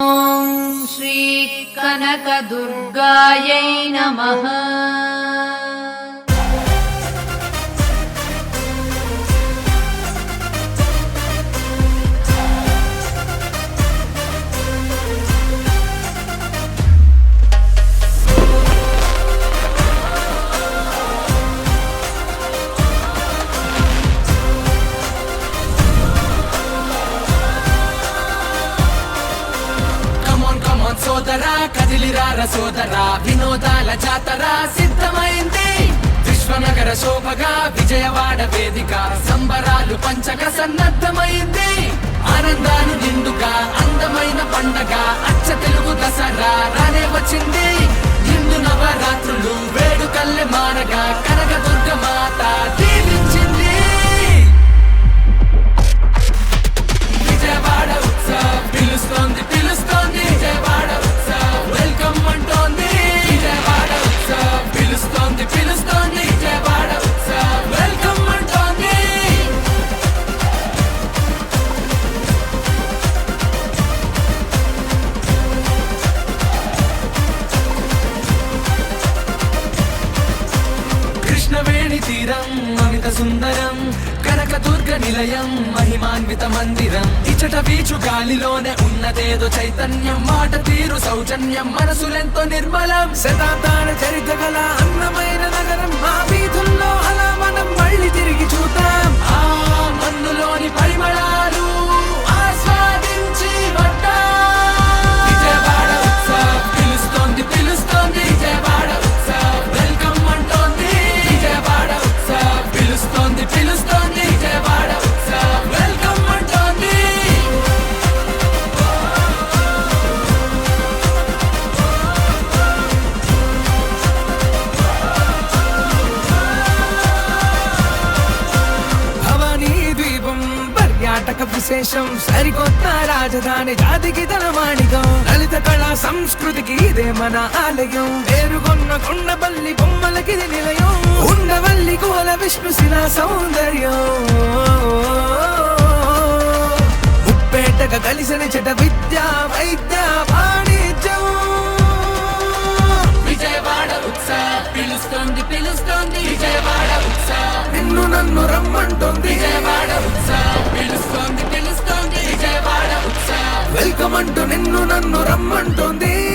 ॐ श्रीकनकदुर्गायै नमः కదిలిరార సోదరా వినోదాల జాతర సిద్ధమైంది. విశ్వనగర శోభగా విజయవాడ వేదిక సంబరాలు పంచక సన్నద్ధమైంది. ఆనందాలు నిండుగా అందమైన పండగ అచ్చ తెలుగు దసరా రానే వచ్చింది. నిండు నవరాత్రులు వేడుకల్లె మారగా కృష్ణవేణి తీరం అమిత సుందరం కనకదుర్గ నిలయం మహిమాన్విత మందిరం. ఇచట వీచు గాలిలోనే ఉన్నదేదో చైతన్యం మాట తీరు సౌజన్యం మనసులెంతో నిర్మలం. శతాబ్దాల చరిత్ర గల అన్నమైన నగరం. పర్యాటక విశేషం సరికొత్త రాజధాని జాతికి తన మాణికం లలిత కళా సంస్కృతికి ఇదే మన ఆలయం. పేరుగొన్న కొండపల్లి బొమ్మలకి నిలయం. ఉండవల్లి కోల విష్ణు శిలా సౌందర్యం. ముప్పేటగా కలిసిన చెట ఉత్సవ్ వెల్కమ్ అంటూ నిన్ను నన్ను రమ్మంటుంది.